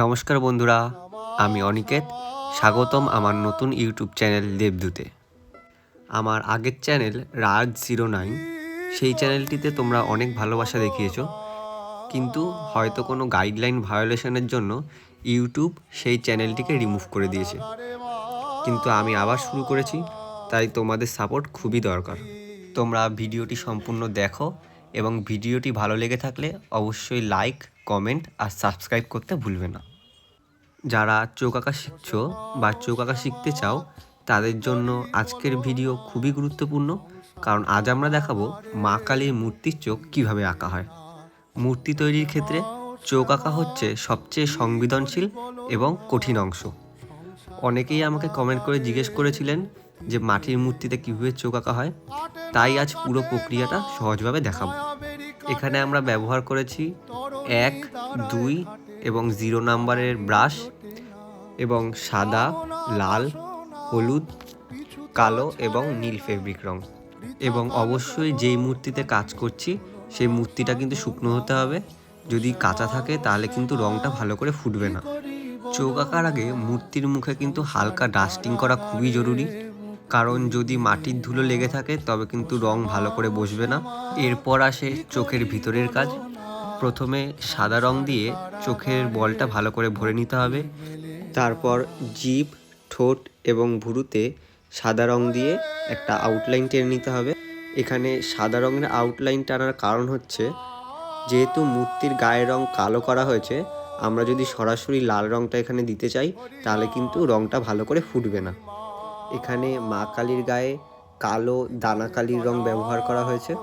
নমস্কার বন্ধুরা, আমি অনিকেত। স্বাগতম আমার নতুন ইউটিউব চ্যানেল দেবদূতে। আমার আগের চ্যানেল রাজ জিরো নাইন, সেই চ্যানেলটিতে তোমরা অনেক ভালোবাসা দেখিয়েছো। কিন্তু হয়তো কোনো গাইডলাইন ভায়োলেশনের জন্য ইউটিউব সেই চ্যানেলটিকে রিমুভ করে দিয়েছে। কিন্তু আমি আবার শুরু করেছি, তাই তোমাদের সাপোর্ট খুবই দরকার। তোমরা ভিডিওটি সম্পূর্ণ দেখো এবং ভিডিওটি ভালো লেগে থাকলে অবশ্যই লাইক কমেন্ট আর সাবস্ক্রাইব করতে ভুলবে না। যারা চোখ আঁকা শিখছো বা চোখ আঁকা শিখতে চাও, তাদের জন্য আজকের ভিডিও খুবই গুরুত্বপূর্ণ, কারণ আজ আমরা দেখাবো মা কালীর মূর্তির চোখ কীভাবে আঁকা হয়। মূর্তি তৈরির ক্ষেত্রে চোখ আঁকা হচ্ছে সবচেয়ে সংবেদনশীল এবং কঠিন অংশ। অনেকেই আমাকে কমেন্ট করে জিজ্ঞেস করেছিলেন যে মাটির মূর্তিতে কীভাবে চোখ আঁকা হয়। তাই আজ পুরো প্রক্রিয়াটা সহজভাবে দেখাবো। এখানে আমরা ব্যবহার করেছি এক, দুই এবং জিরো নাম্বারের ব্রাশ এবং সাদা, লাল, হলুদ, কালো এবং নীল ফেব্রিক রং। এবং অবশ্যই যেই মূর্তিতে কাজ করছি, সেই মূর্তিটা কিন্তু শুকনো হতে হবে। যদি কাঁচা থাকে, তাহলে কিন্তু রংটা ভালো করে ফুটবে না। চোখ আঁকার আগে মূর্তির মুখে কিন্তু হালকা ডাস্টিং করা খুবই জরুরি। কারণ যদি মাটির ধুলো লেগে থাকে, তবে কিন্তু রং ভালো করে বসবে না। এরপর আসে চোখের ভিতরের কাজ। প্রথমে সাদা রং দিয়ে চোখের বলটা ভালো করে ভরে নিতে হবে। তারপর জিভ, ঠোঁট এবং ভুরুতে সাদা রং দিয়ে একটা আউটলাইন টেনে নিতে হবে। এখানে সাদা রঙের আউটলাইন টানার কারণ হচ্ছে, যেহেতু মূর্তির গায়ের রং কালো করা হয়েছে, আমরা যদি সরাসরি লাল রংটা এখানে দিতে চাই, তাহলে কিন্তু রংটা ভালো করে ফুটবে না। এখানে মা কালীর গায়ে কালো দানা কালির রং ব্যবহার করা হয়েছে।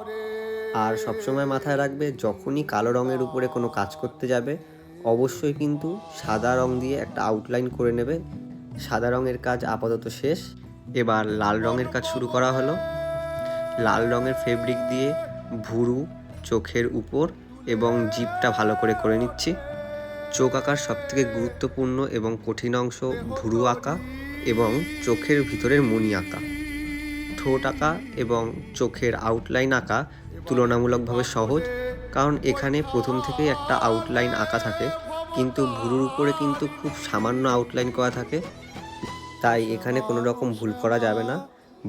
আর সবসময় মাথায় রাখবে, যখনই কালো রঙের উপরে কোনো কাজ করতে যাবে, অবশ্যই কিন্তু সাদা রং দিয়ে একটা আউটলাইন করে নেবে। সাদা রঙের কাজ আপাতত শেষ। এবার লাল রঙের কাজ শুরু করা হলো। লাল রঙের ফেব্রিক দিয়ে ভুরু, চোখের উপর এবং জিপটা ভালো করে করে নিচ্ছি। চোখ আঁকার সবথেকে গুরুত্বপূর্ণ এবং কঠিন অংশ ভুরু আঁকা। এবং চোখের ভিতরের মণি আঁকা। ঠোঁট আঁকা এবং চোখের আউটলাইন আঁকা তুলনামূলকভাবে সহজ, কারণ এখানে প্রথম থেকেই একটা আউটলাইন আঁকা থাকে, কিন্তু ভুরুর উপরে কিন্তু খুব সামান্য আউটলাইন করা থাকে। তাই এখানে কোনো রকম ভুল করা যাবে না।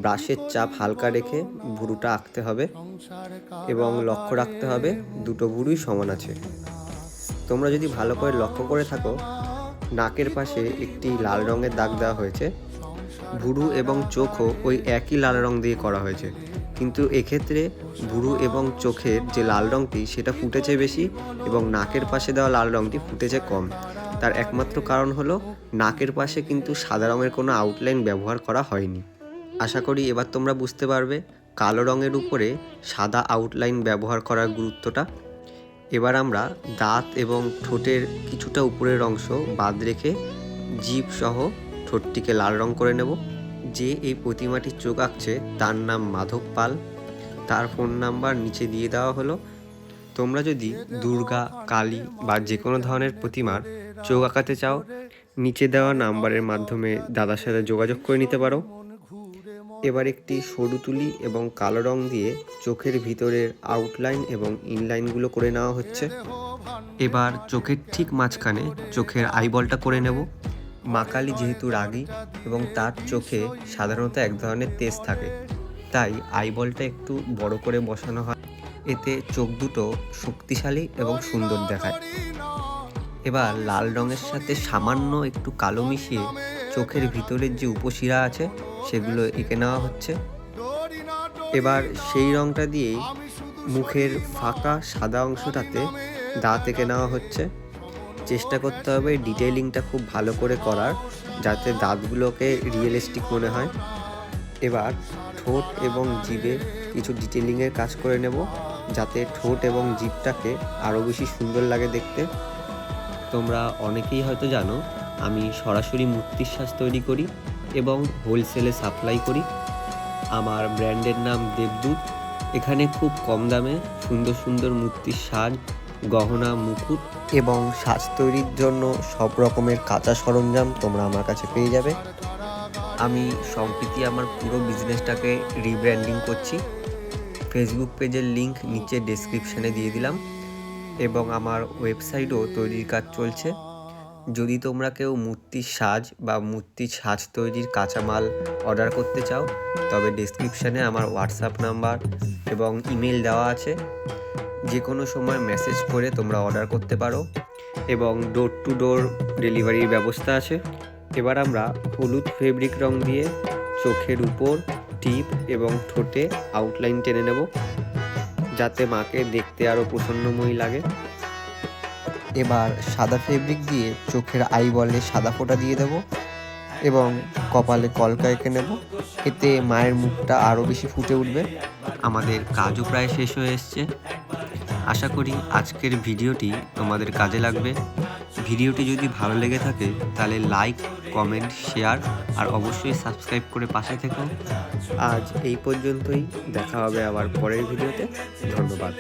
ব্রাশের চাপ হালকা রেখে ভুরুটা আঁকতে হবে এবং লক্ষ্য রাখতে হবে দুটো ভুরুই সমান আছে। তোমরা যদি ভালো করে লক্ষ্য করে থাকো নাকের পাশে একটি লাল রঙের দাগ দেওয়া হয়েছে। ভুরু এবং চোখও ওই একই লাল রং দিয়ে করা হয়েছে। কিন্তু এক্ষেত্রে ভুরু এবং চোখের যে লাল রঙটি সেটা ফুটেছে বেশি এবং নাকের পাশে দেওয়া লাল রঙটি ফুটেছে কম। তার একমাত্র কারণ হলো, নাকের পাশে কিন্তু সাদা রঙের কোনো আউটলাইন ব্যবহার করা হয়নি। আশা করি এবার তোমরা বুঝতে পারবে, কালো রঙের উপরে সাদা আউটলাইন ব্যবহার করার গুরুত্বটা এবার আমরা দাঁত এবং ঠোঁটের কিছুটা উপরের অংশ বাদ রেখে জিভ সহ ঠোঁটটিকে লাল রং করে নেব। যে এই প্রতিমাটির চোখ আঁকছে তার নাম মাধব পাল। তার ফোন নাম্বার নিচে দিয়ে দেওয়া হলো। তোমরা যদি দুর্গা, কালী বা যে কোনো ধরনের প্রতিমার চোখ আঁকাতে চাও, নিচে দেওয়া নাম্বারের মাধ্যমে দাদার সাথে যোগাযোগ করে নিতে পারো। এবার একটি সরু তুলি এবং কালো রং দিয়ে চোখের ভিতরের আউটলাইন এবং ইনলাইনগুলো করে নেওয়া হচ্ছে। এবার চোখের ঠিক মাঝখানে চোখের আইবলটা করে নেব। মা কালী যেহেতু রাগী এবং তার চোখে সাধারণত এক ধরনের তেজ থাকে, তাই আইবলটা একটু বড় করে বসানো হয়। এতে চোখ দুটো শক্তিশালী এবং সুন্দর দেখায়। এবার লাল রঙের সাথে সামান্য একটু কালো মিশিয়ে চোখের ভিতরের যে উপশিরা আছে সেগুলো এঁকে নেওয়া হচ্ছে। এবার সেই রঙটা দিয়েই মুখের ফাঁকা সাদা অংশটাতে দাঁত এঁকে নেওয়া হচ্ছে। চেষ্টা করতে হবে ডিটেলিংটা খুব ভালো করে করার, যাতে দাঁতগুলোকে রিয়েলিস্টিক মনে হয়। এবার ঠোঁট এবং জিভে কিছু ডিটেলিংয়ের কাজ করে নেব, যাতে ঠোঁট এবং জিভটাকে আরও বেশি সুন্দর লাগে দেখতে। তোমরা অনেকেই হয়তো জানো, আমি সরাসরি মূর্তির সাজ তৈরি করি। এবং হোলসেলে সাপ্লাই করি। আমার ব্র্যান্ডের নাম দেবদূত। এখানে খুব কম দামে সুন্দর সুন্দর মূর্তির সাজ গহনা, মুকুট এবং সাজ তৈরির জন্য সব রকমের কাঁচা সরঞ্জাম তোমরা আমার কাছে পেয়ে যাবে। আমি সম্প্রতি আমার পুরো বিজনেসটাকে রিব্র্যান্ডিং করছি। ফেসবুক পেজের লিংক নিচে ডেসক্রিপশানে দিয়ে দিলাম এবং আমার ওয়েবসাইটও তৈরির কাজ চলছে। যদি তোমরা কেউ মূর্তির সাজ বা মূর্তির সাজ তৈরির কাঁচামাল অর্ডার করতে চাও, তবে ডিসক্রিপশানে আমার হোয়াটসঅ্যাপ নাম্বার এবং ইমেল দেওয়া আছে। যে কোনো সময় মেসেজ করে তোমরা অর্ডার করতে পারো এবং ডোর টু ডোর ডেলিভারির ব্যবস্থা আছে। এবার আমরা হলুদ ফেব্রিক রং দিয়ে চোখের উপর, টিপ এবং ঠোঁটে আউটলাইন টেনে নেব, যাতে মাকে দেখতে আরও প্রসন্নময়ী লাগে। এবার সাদা ফেব্রিক দিয়ে চোখের আই বলে সাদা ফোঁটা দিয়ে দেব এবং কপালে কলকা এঁকে নেব। এতে মায়ের মুখটা আরও বেশি ফুটে উঠবে। আমাদের কাজও প্রায় শেষ হয়ে এসছে। আশা করি আজকের ভিডিওটি তোমাদের কাজে লাগবে। ভিডিওটি যদি ভালো লেগে থাকে, তাহলে লাইক কমেন্ট শেয়ার আর অবশ্যই সাবস্ক্রাইব করে পাশে থেকো। আজ এই পর্যন্তই। দেখা হবে আবার পরের ভিডিওতে। ধন্যবাদ।